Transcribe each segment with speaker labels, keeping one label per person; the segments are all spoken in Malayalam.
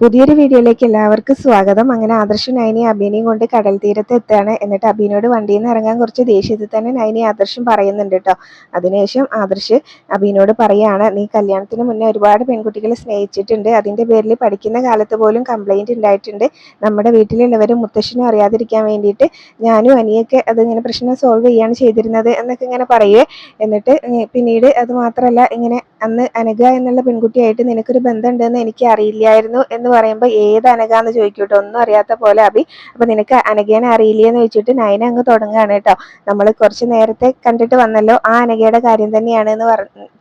Speaker 1: പുതിയൊരു വീഡിയോയിലേക്ക് എല്ലാവർക്കും സ്വാഗതം. അങ്ങനെ ആദർശ് നൈനി അബിനെയും കൊണ്ട് കടൽ തീരത്ത് എത്തുകയാണ്. എന്നിട്ട് അഭിനയോട് വണ്ടിയിൽ നിന്ന് ഇറങ്ങാൻ കുറച്ച് ദേഷ്യത്തിൽ തന്നെ നൈനി ആദർശും പറയുന്നുണ്ട് കേട്ടോ. അതിനുശേഷം ആദർശ് അബിനോട് പറയാണ് നീ കല്യാണത്തിന് മുന്നേ ഒരുപാട് പെൺകുട്ടികളെ സ്നേഹിച്ചിട്ടുണ്ട്. അതിന്റെ പേരിൽ പഠിക്കുന്ന കാലത്ത് പോലും കംപ്ലൈന്റ് ഉണ്ടായിട്ടുണ്ട്. നമ്മുടെ വീട്ടിലുള്ളവരും മുത്തശ്ശനും അറിയാതിരിക്കാൻ വേണ്ടിയിട്ട് ഞാനും അനിയൊക്കെ അതിങ്ങനെ പ്രശ്നം സോൾവ് ചെയ്യാണ് ചെയ്തിരുന്നത് എന്നൊക്കെ ഇങ്ങനെ പറയുക എന്നിട്ട് പിന്നീട് അത് മാത്രമല്ല ഇങ്ങനെ അന്ന് അനഘ എന്നുള്ള പെൺകുട്ടിയായിട്ട് നിനക്കൊരു ബന്ധമുണ്ടെന്ന് എനിക്ക് അറിയില്ലായിരുന്നു എന്ന് പറയുമ്പോൾ ഏത് അനഘ എന്ന് ചോദിക്കൂട്ടോ? ഒന്നും അറിയാത്ത പോലെ അഭി അപ്പൊ നിനക്ക് അനഘേനെ അറിയില്ലേന്ന് വെച്ചിട്ട് നയന അങ്ങ് തുടങ്ങുകയാണ് കേട്ടോ. നമ്മൾ കുറച്ച് നേരത്തെ കണ്ടിട്ട് വന്നല്ലോ ആ അനഘയുടെ കാര്യം തന്നെയാണ് എന്ന്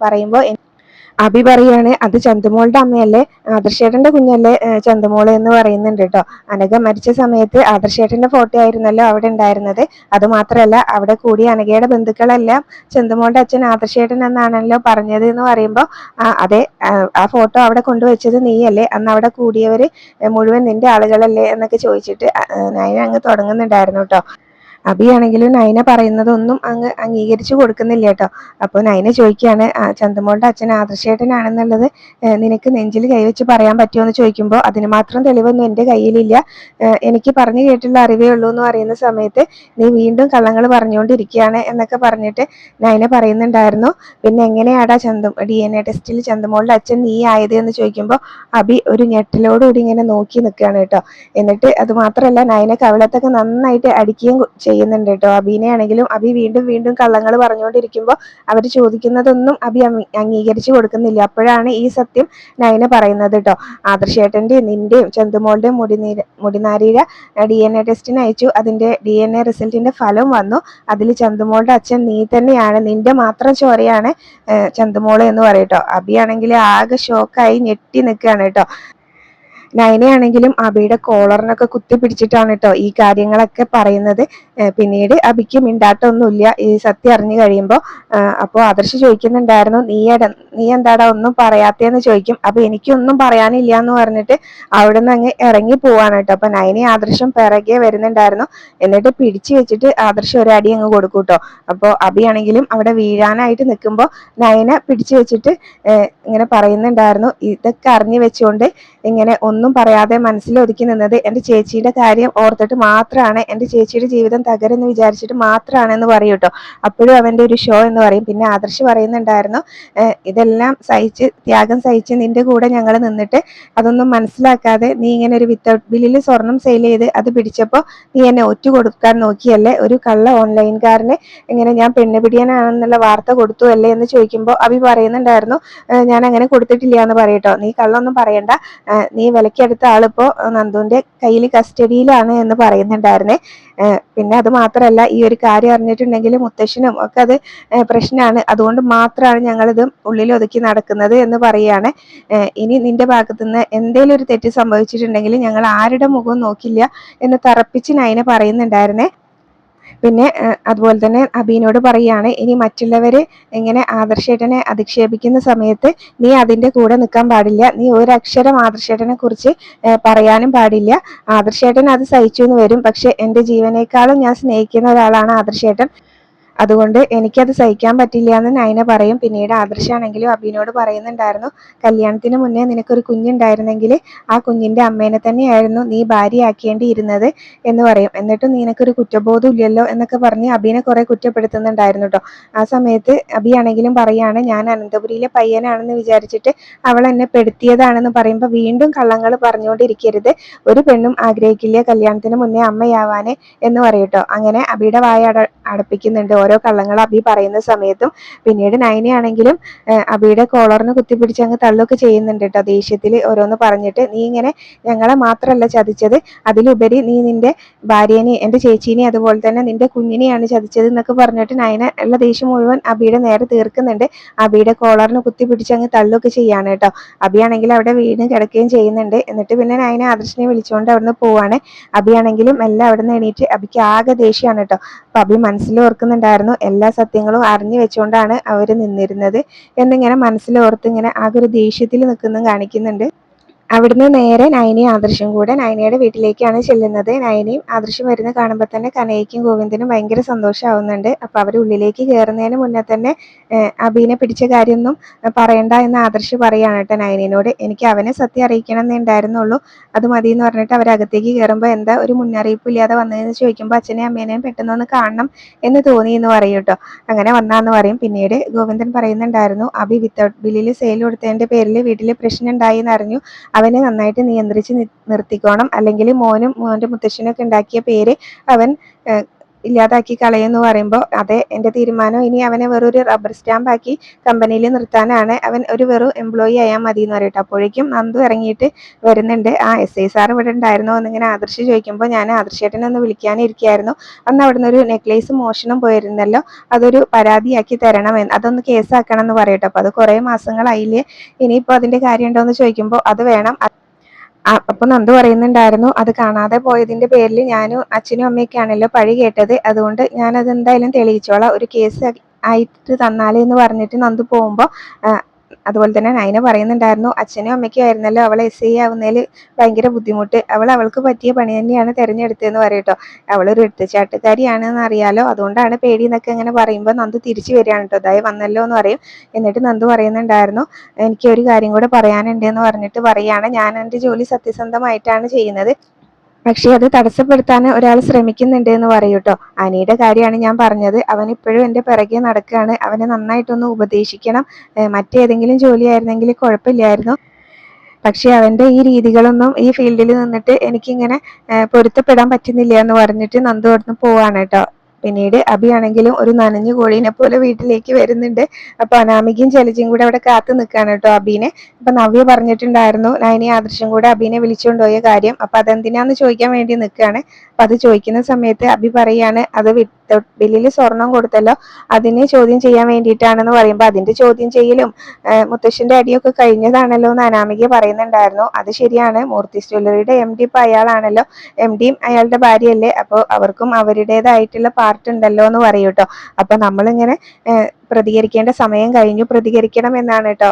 Speaker 1: പറയുമ്പോൾ അഭി പറയാണ് അത് ചന്തുമോളുടെ അമ്മയല്ലേ? ആദർശേട്ടന്റെ കുഞ്ഞല്ലേ? ചന്തുമോൾ എന്ന് പറയുന്നുണ്ട് കേട്ടോ. അനഘ മരിച്ച സമയത്ത് ആദർശേട്ടന്റെ ഫോട്ടോ ആയിരുന്നല്ലോ അവിടെ ഉണ്ടായിരുന്നത്. അത് മാത്രമല്ല അവിടെ കൂടി അനഘയുടെ ബന്ധുക്കളെല്ലാം ചന്തുമോളുടെ അച്ഛൻ ആദർശേട്ടൻ എന്നാണല്ലോ പറഞ്ഞത് എന്ന് പറയുമ്പോൾ അതെ ആ ഫോട്ടോ അവിടെ കൊണ്ടുവച്ചത് നീയല്ലേ? അന്ന് അവിടെ കൂടിയവര് മുഴുവൻ നിന്റെ ആളുകളല്ലേ? എന്നൊക്കെ ചോദിച്ചിട്ട് നയന അങ്ങ് തുടങ്ങുന്നുണ്ടായിരുന്നു കേട്ടോ. അബിയാണെങ്കിലും നയന പറയുന്നതൊന്നും അങ്ങ് അംഗീകരിച്ചു കൊടുക്കുന്നില്ല കേട്ടോ. അപ്പോൾ നയന ചോദിക്കുകയാണ് ചന്ദമോളുടെ അച്ഛൻ ആദർശേട്ടനാണെന്നുള്ളത് നിനക്ക് നെഞ്ചിൽ കൈവച്ച് പറയാൻ പറ്റുമോ? എന്ന് ചോദിക്കുമ്പോൾ അതിന് മാത്രം തെളിവൊന്നും എന്റെ കയ്യിലില്ല. എനിക്ക് പറഞ്ഞു കേട്ടുള്ള അറിവേ ഉള്ളൂ എന്ന് പറയുന്ന സമയത്ത് നീ വീണ്ടും കള്ളങ്ങൾ പറഞ്ഞുകൊണ്ടിരിക്കുകയാണ് എന്നൊക്കെ പറഞ്ഞിട്ട് നൈന പറയുന്നുണ്ടായിരുന്നു. പിന്നെ എങ്ങനെയാടാ ചന്തം ഡി എൻ എ ടെസ്റ്റിൽ ചന്തമോളുടെ അച്ഛൻ നീ ആയത് എന്ന് ചോദിക്കുമ്പോൾ അബി ഒരു ഞെട്ടിലോടുകൂടി ഇങ്ങനെ നോക്കി നിൽക്കുകയാണ് കേട്ടോ. എന്നിട്ട് അത് മാത്രമല്ല നൈന കവിളത്തൊക്കെ നന്നായിട്ട് അടിക്കുകയും ചെയ്യുന്നുണ്ട് കേട്ടോ. അബീനെ ആണെങ്കിലും അബി വീണ്ടും വീണ്ടും കള്ളങ്ങൾ പറഞ്ഞുകൊണ്ടിരിക്കുമ്പോൾ അവർ ചോദിക്കുന്നതൊന്നും അബി അംഗീകരിച്ചു കൊടുക്കുന്നില്ല. അപ്പോഴാണ് ഈ സത്യം നയന പറയുന്നത് കേട്ടോ. ആദർശേട്ടന്റെ നിന്റെയും ചന്തുമോളുടെയും മുടിനീര മുടിനാരീര ഡി എൻ എ ടെസ്റ്റിന് അയച്ചു. അതിന്റെ ഡി എൻ എ റിസൾട്ടിന്റെ ഫലം വന്നു. അതിൽ ചന്തുമോളുടെ അച്ഛൻ നീ തന്നെയാണ്. നിന്റെ മാത്രം ചോരയാണ് ചന്തുമോൾ എന്ന് പറയട്ടോ അബി ആണെങ്കിൽ ആകെ ഷോക്കായി ഞെട്ടി നിൽക്കുകയാണ് കേട്ടോ. നയനയാണെങ്കിലും അബിയുടെ കോളറിനൊക്കെ കുത്തി പിടിച്ചിട്ടാണ് കേട്ടോ ഈ കാര്യങ്ങളൊക്കെ പറയുന്നത്. പിന്നീട് അബിക്ക് മിണ്ടാട്ടൊന്നുമില്ല. ഈ സത്യം അറിഞ്ഞു കഴിയുമ്പോൾ അപ്പോൾ ആദർശ് ചോദിക്കുന്നുണ്ടായിരുന്നു നീ നീ എന്താടാ ഒന്നും പറയാത്തേന്ന്? ചോദിക്കും. അപ്പൊ എനിക്കൊന്നും പറയാനില്ല എന്ന് പറഞ്ഞിട്ട് അവിടെ നിന്ന് അങ്ങ് ഇറങ്ങി പോവാണ് കേട്ടോ. അപ്പൊ നയനെ ആദർശം പിറകെ വരുന്നുണ്ടായിരുന്നു. എന്നിട്ട് പിടിച്ചു വെച്ചിട്ട് ആദർശം ഒരു അടി അങ്ങ് കൊടുക്കും കേട്ടോ. അപ്പോൾ അബിയാണെങ്കിലും അവിടെ വീഴാനായിട്ട് നിൽക്കുമ്പോൾ നയന പിടിച്ചു വെച്ചിട്ട് ഇങ്ങനെ പറയുന്നുണ്ടായിരുന്നു. ഇതൊക്കെ അറിഞ്ഞു വെച്ചുകൊണ്ട് ഇങ്ങനെ ഒന്നും പറയാതെ മനസ്സിൽ ഒതുക്കി നിന്നത് എന്റെ ചേച്ചിയുടെ കാര്യം ഓർത്തിട്ട് മാത്രമാണ് എന്റെ ചേച്ചിയുടെ ജീവിതം തകരെന്ന് വിചാരിച്ചിട്ട് മാത്രമാണ് എന്ന് പറയും കേട്ടോ അപ്പോഴും അവന്റെ ഒരു ഷോ എന്ന് പറയും. പിന്നെ ആദർശ് പറയുന്നുണ്ടായിരുന്നു ഇതെല്ലാം സഹിച്ച് ത്യാഗം സഹിച്ച് നിന്റെ കൂടെ ഞങ്ങൾ നിന്നിട്ട് അതൊന്നും മനസ്സിലാക്കാതെ നീ ഇങ്ങനെ ഒരു വിത്തൗട്ട് ബില്ലിൽ സ്വർണം സെയിൽ ചെയ്ത് അത് പിടിച്ചപ്പോൾ നീ എന്നെ ഒറ്റ കൊടുക്കാൻ നോക്കിയല്ലേ? ഒരു കള്ള ഓൺലൈൻകാരന് ഇങ്ങനെ ഞാൻ പെണ്ണുപിടിയാനാണെന്നുള്ള വാർത്ത കൊടുത്തു അല്ലേ? എന്ന് ചോദിക്കുമ്പോൾ അഭി പറയുന്നുണ്ടായിരുന്നു ഞാൻ അങ്ങനെ കൊടുത്തിട്ടില്ല എന്ന് പറയട്ടോ നീ കള്ളൊന്നും പറയണ്ട. നീ വിലക്കെടുത്ത ആളിപ്പോ നന്ദുവിന്റെ കയ്യിൽ കസ്റ്റഡിയിലാണ് എന്ന് പറയുന്നുണ്ടായിരുന്നേ. പിന്നെ അത് മാത്രമല്ല ഈ ഒരു കാര്യം അറിഞ്ഞിട്ടുണ്ടെങ്കിൽ മുത്തശ്ശനും ഒക്കെ അത് പ്രശ്നമാണ് അതുകൊണ്ട് മാത്രമാണ് ഞങ്ങളിത് ഉള്ളിൽ ഒതുക്കി നടക്കുന്നത് എന്ന് പറയുകയാണ്. ഇനി നിന്റെ ഭാഗത്തുനിന്ന് എന്തെങ്കിലും ഒരു തെറ്റ് സംഭവിച്ചിട്ടുണ്ടെങ്കിൽ ഞങ്ങൾ ആരുടെ മുഖം നോക്കില്ല എന്ന് തറപ്പിച്ച് നയനെ പറയുന്നുണ്ടായിരുന്നേ. പിന്നെ അതുപോലെ തന്നെ അബീനോട് പറയാണ് ഇനി മറ്റുള്ളവർ ഇങ്ങനെ ആദർശേട്ടനെ അധിക്ഷേപിക്കുന്ന സമയത്ത് നീ അതിന്റെ കൂടെ നിൽക്കാൻ പാടില്ല. നീ ഒരക്ഷരം ആദർശേട്ടനെ കുറിച്ച് പറയാനും പാടില്ല. ആദർശേട്ടൻ അത് സഹിച്ചു എന്ന് വരും. പക്ഷെ എന്റെ ജീവനേക്കാളും ഞാൻ സ്നേഹിക്കുന്ന ഒരാളാണ് ആദർശേട്ടൻ. അതുകൊണ്ട് എനിക്കത് സഹിക്കാൻ പറ്റില്ല എന്ന് നൈന പറയും. പിന്നീട് ആദർശാണെങ്കിലും അബിനോട് പറയുന്നുണ്ടായിരുന്നു കല്യാണത്തിന് മുന്നേ നിനക്കൊരു കുഞ്ഞുണ്ടായിരുന്നെങ്കിൽ ആ കുഞ്ഞിന്റെ അമ്മേനെ തന്നെയായിരുന്നു നീ ഭാര്യയാക്കേണ്ടിയിരുന്നത് എന്ന് പറയും. എന്നിട്ടും നിനക്കൊരു കുറ്റബോധം ഇല്ലല്ലോ എന്നൊക്കെ പറഞ്ഞ് അബിനെ കുറെ കുറ്റപ്പെടുത്തുന്നുണ്ടായിരുന്നു കേട്ടോ ആ സമയത്ത് അബി ആണെങ്കിലും പറയാണ് ഞാൻ അനന്തപുരിയിലെ പയ്യനാണെന്ന് വിചാരിച്ചിട്ട് അവൾ എന്നെ പെടുത്തിയതാണെന്ന് പറയുമ്പോൾ വീണ്ടും കള്ളങ്ങൾ പറഞ്ഞുകൊണ്ടിരിക്കരുത്. ഒരു പെണ്ണും ആഗ്രഹിക്കില്ല കല്യാണത്തിന് മുന്നേ അമ്മയാവാനെ എന്ന് പറയട്ടോ അങ്ങനെ അബിയുടെ വായ അടപ്പിക്കുന്നുണ്ട് ഓരോ കള്ളങ്ങൾ അബി പറയുന്ന സമയത്തും പിന്നീട് നയനയാണെങ്കിലും അബിയുടെ കോളറിന് കുത്തിപ്പിടിച്ച് അങ്ങ് തള്ളൊക്കെ ചെയ്യുന്നുണ്ട് കേട്ടോ ദേഷ്യത്തിൽ ഓരോന്ന് പറഞ്ഞിട്ട്. നീ ഇങ്ങനെ ഞങ്ങളെ മാത്രമല്ല ചതിച്ചത്. അതിലുപരി നീ നിന്റെ ഭാര്യനെ എന്റെ ചേച്ചീനെ അതുപോലെ തന്നെ നിന്റെ കുഞ്ഞിനെയാണ് ചതിച്ചത് എന്നൊക്കെ പറഞ്ഞിട്ട് നയന ഉള്ള ദേഷ്യം മുഴുവൻ അബിയുടെ നേരെ തീർക്കുന്നുണ്ട്. അബിയുടെ കോളറിന് കുത്തിപ്പിടിച്ച് അങ്ങ് തള്ളൊക്കെ ചെയ്യാണ് കേട്ടോ. അബിയാണെങ്കിൽ അവിടെ വീണ് കിടക്കുകയും ചെയ്യുന്നുണ്ട്. എന്നിട്ട് പിന്നെ നയന ആദർശിനെ വിളിച്ചുകൊണ്ട് അവിടുന്ന് പോവാണ്. അബിയാണെങ്കിലും എല്ലാം അവിടെ നിന്ന് എണീറ്റ് അബിക്ക് ആകെ ദേഷ്യമാണ് കേട്ടോ. അപ്പൊ അബി മനസ്സിൽ ഓർക്കുന്നുണ്ടായിരുന്നു ഉണ്ടായിരുന്നു. എല്ലാ സത്യങ്ങളും അറിഞ്ഞു വെച്ചുകൊണ്ടാണ് അവർ നിന്നിരുന്നത്. എന്നിങ്ങനെ മനസ്സിലോർത്ത് ഇങ്ങനെ ആകെ ഒരു ദേഷ്യത്തിൽ നിൽക്കുന്നതും കാണിക്കുന്നുണ്ട്. അവിടുന്ന് നേരെ നയനയും ആദർശും കൂടെ നയനയുടെ വീട്ടിലേക്കാണ് ചെല്ലുന്നത്. നയനയും ആദർശും വരുന്ന കാണുമ്പോൾ തന്നെ കനയ്ക്കും ഗോവിന്ദനും ഭയങ്കര സന്തോഷമാവുന്നുണ്ട് അപ്പോൾ അവർ ഉള്ളിലേക്ക് കയറുന്നതിന് മുന്നേ തന്നെ അബീനെ പിടിച്ച കാര്യമൊന്നും പറയണ്ട എന്ന് ആദർശ് പറയുകയാണ് കേട്ടോ നയനയോട് എനിക്ക് അവനെ സത്യം അറിയിക്കണം എന്നേ ഉണ്ടായിരുന്നുള്ളൂ. അത് മതി എന്ന് പറഞ്ഞിട്ട് അവരകത്തേക്ക് കയറുമ്പോൾ എന്താ ഒരു മുന്നറിയിപ്പ് ഇല്ലാതെ വന്നതെന്ന് ചോദിക്കുമ്പോൾ അച്ഛനെയും അമ്മേനെയും പെട്ടെന്നൊന്ന് കാണണം എന്ന് തോന്നി എന്ന് പറയും കേട്ടോ. അങ്ങനെ വന്നാന്ന് പറയും. പിന്നീട് ഗോവിന്ദൻ പറയുന്നുണ്ടായിരുന്നു അബി വിത്തൗട്ട് ബില്ലിൽ സെയിൽ കൊടുത്തതിന്റെ പേരിൽ വീട്ടിൽ പ്രശ്നം ഉണ്ടായി എന്ന് അറിഞ്ഞു അവനെ നന്നായിട്ട് നിയന്ത്രിച്ച് നിർത്തിക്കോണം. അല്ലെങ്കിൽ മോനും മോന്റെ മുത്തശ്ശനൊക്കെ ഉണ്ടാക്കിയ പേര് അവൻ ഇല്ലാതാക്കി കളയുമെന്ന് പറയുമ്പോൾ അതെ എന്റെ തീരുമാനം. ഇനി അവനെ വെറൊരു റബ്ബർ സ്റ്റാമ്പ് ആക്കി കമ്പനിയിൽ നിർത്താനാണ്. അവൻ ഒരു വെറു എംപ്ലോയി ആയാൽ മതി എന്ന് പറയട്ടെ. അപ്പോഴേക്കും നന്ദു ഇറങ്ങിയിട്ട് വരുന്നുണ്ട്. ആ എസ് ഐ സാർ ഇവിടെ ഉണ്ടായിരുന്നോ. എന്നിങ്ങനെ ആദർശ് ചോദിക്കുമ്പോൾ ഞാൻ ആദർശേട്ടനെ ഒന്ന് വിളിക്കാനിരിക്കുകയായിരുന്നു അന്ന് അവിടുന്ന് ഒരു നെക്ലേസ് മോഷണം പോയിരുന്നല്ലോ. അതൊരു പരാതിയാക്കി തരണമെന്ന് അതൊന്ന് കേസാക്കണം എന്ന് പറയട്ടെ. അപ്പോൾ അത് കുറേ മാസങ്ങളായില്ലേ? ഇനിയിപ്പോൾ അതിന്റെ കാര്യം ഉണ്ടോ എന്ന് ചോദിക്കുമ്പോൾ അത് വേണം. അപ്പൊ നന്ദു പറയുന്നുണ്ടായിരുന്നു അത് കാണാതെ പോയതിന്റെ പേരിൽ ഞാനും അച്ഛനും അമ്മയൊക്കെയാണല്ലോ പഴി കേട്ടത്. അതുകൊണ്ട് ഞാൻ അത് എന്തായാലും തെളിയിച്ചോളാം. ഒരു കേസ് ആയിട്ട് തന്നാലേ എന്ന് പറഞ്ഞിട്ട് നന്ദു പോകുമ്പോൾ അതുപോലെ തന്നെ നൈന പറയുന്നുണ്ടായിരുന്നു അച്ഛനും അമ്മയ്ക്കും ആയിരുന്നല്ലോ അവളെ എസ് ഐ ആവുന്നതിൽ ഭയങ്കര ബുദ്ധിമുട്ട്. അവൾ അവൾക്ക് പറ്റിയ പണി തന്നെയാണ് തിരഞ്ഞെടുത്തതെന്ന് പറയട്ടോ. അവളൊരു എടുത്തുചാട്ടുകാരിയാണെന്ന് അറിയാലോ. അതുകൊണ്ടാണ് പേടി എന്നൊക്കെ ഇങ്ങനെ പറയുമ്പോൾ നന്ദു തിരിച്ചു വരികയാണ് കേട്ടോ അതായത് വന്നല്ലോ എന്ന് പറയും. എന്നിട്ട് നന്ദു പറയുന്നുണ്ടായിരുന്നു എനിക്ക് ഒരു കാര്യം കൂടെ പറയാനുണ്ട് എന്ന് പറഞ്ഞിട്ട് പറയാണ്. ഞാൻ എന്റെ ജോലി സത്യസന്ധമായിട്ടാണ് ചെയ്യുന്നത്. പക്ഷേ അത് തടസ്സപ്പെടുത്താൻ ഒരാൾ ശ്രമിക്കുന്നുണ്ട് എന്ന് പറയും കേട്ടോ അനിയുടെ കാര്യമാണ് ഞാൻ പറഞ്ഞത്. അവൻ ഇപ്പോഴും എന്റെ പിറകെ നടക്കുകയാണ്. അവനെ നന്നായിട്ടൊന്ന് ഉപദേശിക്കണം. മറ്റേതെങ്കിലും ജോലിയായിരുന്നെങ്കിൽ കുഴപ്പമില്ലായിരുന്നു. പക്ഷെ അവന്റെ ഈ രീതികളൊന്നും ഈ ഫീൽഡിൽ നിന്നിട്ട് എനിക്കിങ്ങനെ പൊരുത്തപ്പെടാൻ പറ്റുന്നില്ല എന്ന് പറഞ്ഞിട്ട് നന്ദു അവിടുന്ന് പോവാണ് കേട്ടോ പിന്നീട് അഭിയാണെങ്കിലും ഒരു നനഞ്ഞ കോഴീനെ പോലെ വീട്ടിലേക്ക് വരുന്നുണ്ട്. അപ്പൊ അനാമികയും ജലജയും കൂടെ അവിടെ കാത്തു നിൽക്കാണ് കേട്ടോ അബീനെ. അപ്പൊ നവ്യ പറഞ്ഞിട്ടുണ്ടായിരുന്നു നയനി ആദർശം കൂടെ അബീനെ വിളിച്ചുകൊണ്ടുപോയ കാര്യം. അപ്പൊ അതെന്തിനാന്ന് ചോദിക്കാൻ വേണ്ടി നിൽക്കുകയാണ്. അപ്പൊ അത് ചോദിക്കുന്ന സമയത്ത് അബി പറയാണ് അത് ബില്ലിൽ സ്വർണം കൊടുത്തല്ലോ. അതിനെ ചോദ്യം ചെയ്യാൻ വേണ്ടിയിട്ടാണെന്ന് പറയുമ്പോൾ അതിന്റെ ചോദ്യം ചെയ്യലും മുത്തശ്ശന്റെ അടിയൊക്കെ കഴിഞ്ഞതാണല്ലോ എന്ന് അനാമിക പറയുന്നുണ്ടായിരുന്നു. അത് ശരിയാണ്. മൂർത്തി ജ്വല്ലറിയുടെ എം ഡി ഇപ്പൊ അയാളാണല്ലോ. എം ഡിയും അയാളുടെ ഭാര്യയല്ലേ. അപ്പോൾ അവർക്കും അവരുടേതായിട്ടുള്ള ഉണ്ടല്ലോ എന്ന് പറയും കേട്ടോ അപ്പൊ നമ്മളിങ്ങനെ പ്രതികരിക്കേണ്ട സമയം കഴിഞ്ഞു. പ്രതികരിക്കണം എന്നാണ് കേട്ടോ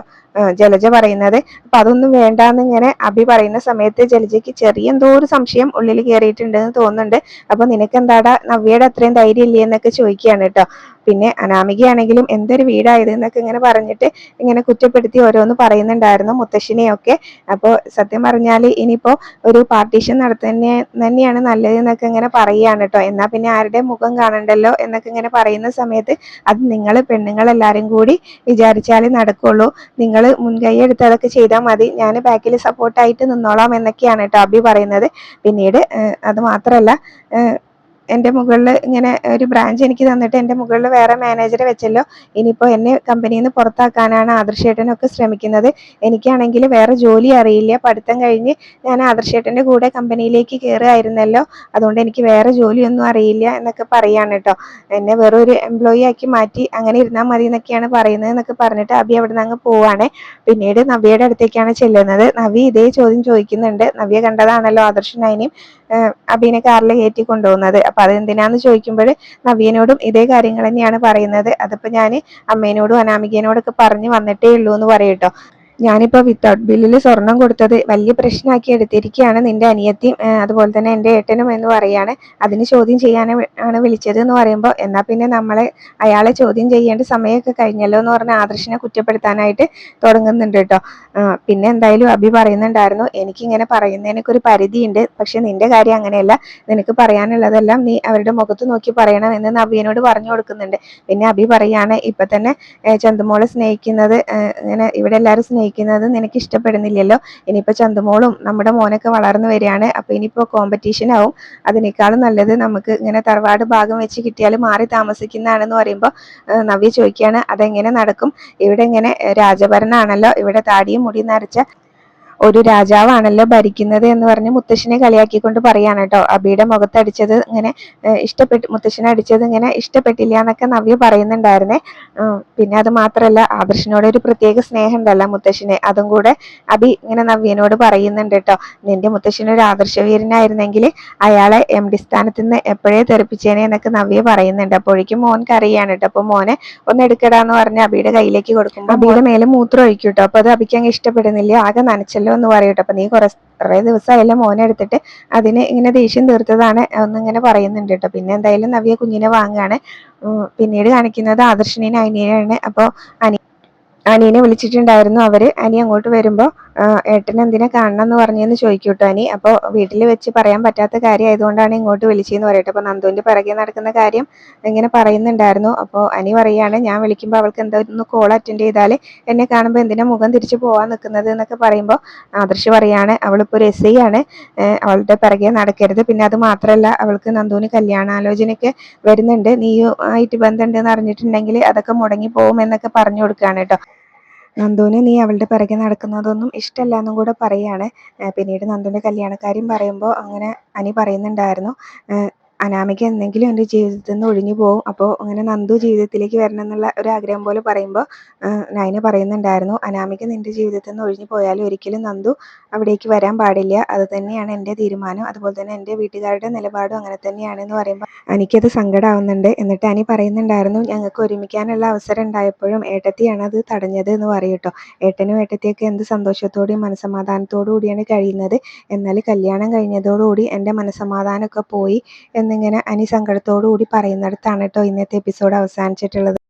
Speaker 1: ജലജ പറയുന്നത്. അപ്പൊ അതൊന്നും വേണ്ടാന്ന് ഇങ്ങനെ അഭി പറയുന്ന സമയത്ത് ജലജയ്ക്ക് ചെറിയ എന്തോ ഒരു സംശയം ഉള്ളിൽ കയറിയിട്ടുണ്ടെന്ന് തോന്നുന്നുണ്ട്. അപ്പൊ നിനക്ക് എന്താടാ നവ്യയുടെ അത്രയും ധൈര്യം ഇല്ലേ എന്നൊക്കെ ചോദിക്കുകയാണ് കേട്ടോ. പിന്നെ അനാമികയാണെങ്കിലും എന്തൊരു വീടായത് എന്നൊക്കെ ഇങ്ങനെ പറഞ്ഞിട്ട് ഇങ്ങനെ കുറ്റപ്പെടുത്തി ഓരോന്ന് പറയുന്നുണ്ടായിരുന്നു മുത്തശ്ശിനെയൊക്കെ. അപ്പോൾ സത്യം പറഞ്ഞാൽ ഇനിയിപ്പോൾ ഒരു പാർട്ടീഷൻ നടത്തുന്ന തന്നെയാണ് നല്ലത് എന്നൊക്കെ ഇങ്ങനെ പറയുകയാണ് കേട്ടോ. എന്നാ പിന്നെ ആരുടെ മുഖം കാണണ്ടല്ലോ എന്നൊക്കെ ഇങ്ങനെ പറയുന്ന സമയത്ത് അത് നിങ്ങൾ പെണ്ണുങ്ങൾ എല്ലാവരും കൂടി വിചാരിച്ചാലേ നടക്കുള്ളൂ. നിങ്ങൾ മുൻകൈ എടുത്ത് അതൊക്കെ ചെയ്താൽ മതി. ഞാൻ ബാക്കിൽ സപ്പോർട്ടായിട്ട് നിന്നോളാം എന്നൊക്കെയാണ് കേട്ടോ അബി പറയുന്നത്. പിന്നീട് അത് മാത്രമല്ല എന്റെ മുകളിൽ ഇങ്ങനെ ഒരു ബ്രാഞ്ച് എനിക്ക് തന്നിട്ട് എന്റെ മുകളിൽ വേറെ മാനേജറെ വെച്ചല്ലോ. ഇനിയിപ്പോൾ എന്നെ കമ്പനിയിൽ നിന്ന് പുറത്താക്കാനാണ് ആദർശേട്ടനൊക്കെ ശ്രമിക്കുന്നത്. എനിക്കാണെങ്കിൽ വേറെ ജോലി അറിയില്ല. പഠിത്തം കഴിഞ്ഞ് ഞാൻ ആദർശേട്ടന്റെ കൂടെ കമ്പനിയിലേക്ക് കയറുമായിരുന്നല്ലോ അതുകൊണ്ട് എനിക്ക് വേറെ ജോലിയൊന്നും അറിയില്ല എന്നൊക്കെ പറയാണ് കേട്ടോ. എന്നെ വെറൊരു എംപ്ലോയി ആക്കി മാറ്റി അങ്ങനെ ഇരുന്നാൽ മതി എന്നൊക്കെയാണ് പറയുന്നത് എന്നൊക്കെ പറഞ്ഞിട്ട് അബി അവിടെ നിന്ന് അങ്ങ് പോവാണ്. പിന്നീട് നവിയുടെ അടുത്തേക്കാണ് ചെല്ലുന്നത്. നവി ഇതേ ചോദ്യം ചോദിക്കുന്നുണ്ട്. നവിയെ കണ്ടതാണല്ലോ ആദർശനായിനെയും അബീനെ കാറിൽ കയറ്റി കൊണ്ടുപോകുന്നത്. അപ്പൊ അതെന്തിനാന്ന് ചോദിക്കുമ്പോൾ നവീനോടും ഇതേ കാര്യങ്ങൾ തന്നെയാണ് പറയുന്നത്. അതിപ്പോ ഞാൻ അമ്മേനോടും അനാമികേനോടൊക്കെ പറഞ്ഞു വന്നിട്ടേ ഉള്ളൂ എന്ന് പറയട്ടോ ഞാനിപ്പോ വിത്തൗട്ട് ബില്ലിൽ സ്വർണം കൊടുത്തത് വലിയ പ്രശ്നമാക്കി എടുത്തിരിക്കുകയാണ് നിന്റെ അനിയത്തിയും അതുപോലെ തന്നെ എന്റെ ഏട്ടനും എന്ന് പറയാണ്. അതിന് ചോദ്യം ചെയ്യാൻ ആണ് വിളിച്ചത് എന്ന് പറയുമ്പോൾ എന്നാൽ പിന്നെ നമ്മളെ അയാളെ ചോദ്യം ചെയ്യേണ്ട സമയമൊക്കെ കഴിഞ്ഞല്ലോ എന്ന് പറഞ്ഞ ആദർശിനെ കുറ്റപ്പെടുത്താനായിട്ട് തുടങ്ങുന്നുണ്ട് കേട്ടോ. പിന്നെ എന്തായാലും അഭി പറയുന്നുണ്ടായിരുന്നു എനിക്കിങ്ങനെ പറയുന്നതിനൊക്കെ ഒരു പരിധിയുണ്ട്. പക്ഷെ നിന്റെ കാര്യം അങ്ങനെയല്ല നിനക്ക് പറയാനുള്ളതെല്ലാം നീ അവരുടെ മുഖത്ത് നോക്കി പറയണം എന്ന് നവ്യനോട് പറഞ്ഞു കൊടുക്കുന്നുണ്ട്. പിന്നെ അഭി പറയാണ് ഇപ്പൊ തന്നെ ചന്തുമോളെ സ്നേഹിക്കുന്നത് ഇങ്ങനെ ഇവിടെ എല്ലാവരും സ്നേഹിക്കുന്നത് നിനക്ക് ഇഷ്ടപ്പെടുന്നില്ലല്ലോ ഇനിയിപ്പോ ചന്തുമോളും നമ്മുടെ മോനൊക്കെ വളർന്നു വരികയാണ്. അപ്പൊ ഇനിയിപ്പോ കോമ്പറ്റീഷൻ ആവും. അതിനേക്കാളും നല്ലത് നമുക്ക് ഇങ്ങനെ തറവാട് ഭാഗം വെച്ച് കിട്ടിയാൽ മാറി താമസിക്കുന്നതാണെന്ന് പറയുമ്പോൾ നവ്യ ചോദിക്കുകയാണ് അതെങ്ങനെ നടക്കും? ഇവിടെ ഇങ്ങനെ രാജഭരണമാണല്ലോ ഇവിടെ താടിയും മുടി നരച്ച ഒരു രാജാവാണല്ലോ ഭരിക്കുന്നത് എന്ന് പറഞ്ഞ് മുത്തശ്ശനെ കളിയാക്കിക്കൊണ്ട് പറയാണ് കേട്ടോ. അബിയുടെ മുഖത്തടിച്ചത് ഇങ്ങനെ ഇഷ്ടപ്പെട്ട് മുത്തശ്ശിനെ അടിച്ചത് ഇങ്ങനെ ഇഷ്ടപ്പെട്ടില്ല എന്നൊക്കെ നവ്യ പറയുന്നുണ്ടായിരുന്നേ. പിന്നെ അത് മാത്രമല്ല ആദർശിനോട് ഒരു പ്രത്യേക സ്നേഹം ഉണ്ടല്ലോ മുത്തശ്ശിനെ. അതും കൂടെ അബി ഇങ്ങനെ നവ്യനോട് പറയുന്നുണ്ട് കേട്ടോ. നിന്റെ മുത്തശ്ശൻ ഒരു ആദർശവീരനായിരുന്നെങ്കിൽ അയാളെ എം ഡി സ്ഥാനത്ത് നിന്ന് എപ്പോഴേ തെറിപ്പിച്ചേനെ എന്നൊക്കെ നവ്യ പറയുന്നുണ്ട്. അപ്പോഴേക്കും മോൻ കറിയാണ് കേട്ടോ. അപ്പൊ മോനെ ഒന്ന് എടുക്കടാന്ന് പറഞ്ഞ് അബിയുടെ കയ്യിലേക്ക് കൊടുക്കുമ്പോൾ അബിയുടെ മേലെ മൂത്രം ഒഴിക്കും കേട്ടോ. അപ്പൊ അത് അബിക്ക് അങ്ങ് ഇഷ്ടപ്പെടുന്നില്ല. ആകെ നനച്ചല്ലോ പറഞ്ഞല്ലോ ഒന്ന് പറയട്ടെ. അപ്പം നീ കുറേ കുറേ ദിവസമായാലും മോനെ എടുത്തിട്ട്. അതിന് ഇങ്ങനെ ദേഷ്യം തീർത്തതാണ് ഒന്നിങ്ങനെ പറയുന്നുണ്ട് കേട്ടോ. പിന്നെ എന്തായാലും നവ്യ കുഞ്ഞിനെ വാങ്ങുകയാണ്. പിന്നീട് കാണിക്കുന്നത് ആദർശിനെയും അനിയനെയാണ് അപ്പോൾ അനി അനിയനെ വിളിച്ചിട്ടുണ്ടായിരുന്നു. അവർ അനി അങ്ങോട്ട് വരുമ്പോൾ ഏട്ടൻ എന്തിനാ കാണണം എന്ന് പറഞ്ഞെന്ന് ചോദിക്കും കേട്ടോ അനി. അപ്പോൾ വീട്ടിൽ വെച്ച് പറയാൻ പറ്റാത്ത കാര്യം ആയതുകൊണ്ടാണ് ഇങ്ങോട്ട് വിളിച്ചതെന്ന് പറയട്ടെ. അപ്പോൾ നന്ദുവിന്റെ പിറകെ നടക്കുന്ന കാര്യം ഇങ്ങനെ പറയുന്നുണ്ടായിരുന്നു. അപ്പോൾ അനി പറയാണ് ഞാൻ വിളിക്കുമ്പോൾ അവൾക്ക് എന്താ ഒന്ന് കോൾ അറ്റൻഡ് ചെയ്താൽ എന്നെ കാണുമ്പോൾ എന്തിനാ മുഖം തിരിച്ചു പോവാൻ നിൽക്കുന്നത് എന്നൊക്കെ പറയുമ്പോൾ ആദർശ് പറയാണ് അവളിപ്പോൾ ഒരു എസ് ഐ ആണ്. അവളുടെ പിറകെ നടക്കരുത്. പിന്നെ അത് മാത്രമല്ല അവൾക്ക് നന്ദുവിന് കല്യാണാലോചനയൊക്കെ വരുന്നുണ്ട്. നീയുമായിട്ട് ബന്ധമുണ്ടെന്ന് അറിഞ്ഞിട്ടുണ്ടെങ്കിൽ അതൊക്കെ മുടങ്ങി പോകും എന്നൊക്കെ പറഞ്ഞു കൊടുക്കുകയാണ് കേട്ടോ. നന്ദുവിന് നീ അവളുടെ പിറകെ നടക്കുന്നതൊന്നും ഇഷ്ടമല്ല എന്നും കൂടെ പറയാണ്. പിന്നീട് നന്ദുവിന്റെ കല്യാണക്കാര്യം പറയുമ്പോൾ അങ്ങനെ അനി പറയുന്നുണ്ടായിരുന്നു. അനാമിക എന്തെങ്കിലും എന്റെ ജീവിതത്തിൽ നിന്ന് ഒഴിഞ്ഞു പോകും. അപ്പോൾ അങ്ങനെ നന്ദു ജീവിതത്തിലേക്ക് വരണം എന്നുള്ള ഒരു ആഗ്രഹം പോലെ പറയുമ്പോൾ നയന പറയുന്നുണ്ടായിരുന്നു അനാമിക നിന്റെ ജീവിതത്തിൽ നിന്ന് ഒഴിഞ്ഞു പോയാലും ഒരിക്കലും നന്ദു അവിടേക്ക് വരാൻ പാടില്ല. അത് തന്നെയാണ് എന്റെ തീരുമാനം. അതുപോലെ തന്നെ എന്റെ വീട്ടുകാരുടെ നിലപാടും അങ്ങനെ തന്നെയാണ് എന്ന് പറയുമ്പോൾ എനിക്കത് സങ്കടമാവുന്നുണ്ട് എന്നിട്ട് അനി പറയുന്നുണ്ടായിരുന്നു ഞങ്ങൾക്ക് ഒരുമിക്കാനുള്ള അവസരം ഉണ്ടായപ്പോഴും ഏട്ടത്തിയാണ് അത് തടഞ്ഞത് എന്ന് പറയട്ടോ ഏട്ടനും ഏട്ടത്തിയൊക്കെ എന്ത് സന്തോഷത്തോടെയും മനസ്സമാധാനത്തോടു കൂടിയാണ് കഴിയുന്നത്. എന്നാൽ കല്യാണം കഴിഞ്ഞതോടുകൂടി എന്റെ മനസമാധാനമൊക്കെ പോയി എന്നിങ്ങനെ അനി കൂടി പറയുന്നിടത്താണ് കേട്ടോ ഇന്നത്തെ എപ്പിസോഡ് അവസാനിച്ചിട്ടുള്ളത്.